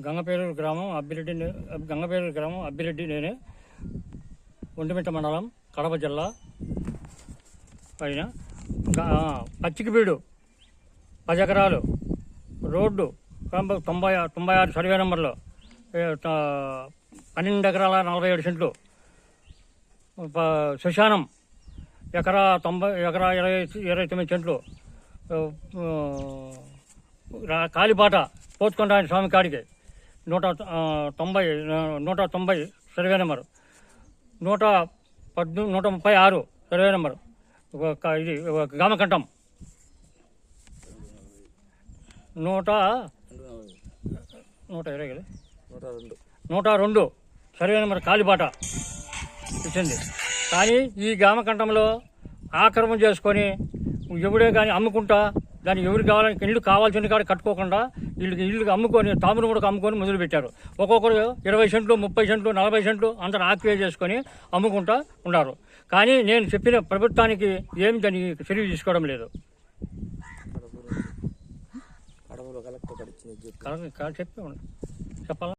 గంగపేరూరు గ్రామం అబ్బిరెడ్డి గంగపేరూరు గ్రామం అబ్బిరెడ్డి నేనే. ఒంటిమిట్ట మండలం కడప జిల్లా పైన. పచ్చికిపీడు పది ఎకరాలు రోడ్డు తొంభై తొంభై తొంభై ఆరు సర్వే నెంబర్లో పన్నెండు ఎకరాల నలభై ఏడు సెంట్లు. శశానం ఎకరా తొంభై ఎకరా ఇరవై ఇరవై తొమ్మిది సెంట్లు. కాలిపాట ఆ, స్వామి కాడికి. నూట తొంభై నూట తొంభై సర్వే నెంబరు. నూట పద్దు నూట ముప్పై ఆరు సర్వే నెంబరు. ఇది ఒక గామకంఠం నూట నూట ఇరవై నూట రెండు. నూట రెండు సర్వే నెంబర్ కాలిబాట ఇచ్చింది. కానీ ఈ గ్రామకంఠంలో ఆక్రమణ చేసుకొని ఎవడే కానీ అమ్ముకుంటా దాన్ని ఎవరు కావాలని ఇల్లు కావాల్సిన కాడ కట్టుకోకుండా వీళ్ళకి ఇల్లు అమ్ముకొని తామును కూడా అమ్ముకొని మొదలు పెట్టారు ఒక్కొక్కరు ఇరవై సెంట్లు ముప్పై సెంట్లు నలభై సెంట్లు అందరు ఆక్యుపై చేసుకొని అమ్ముకుంటా ఉన్నారు. కానీ నేను చెప్పిన ప్రభుత్వానికి ఏమి దానికి చర్య తీసుకోవడం లేదు. చెప్పి చెప్పాలా?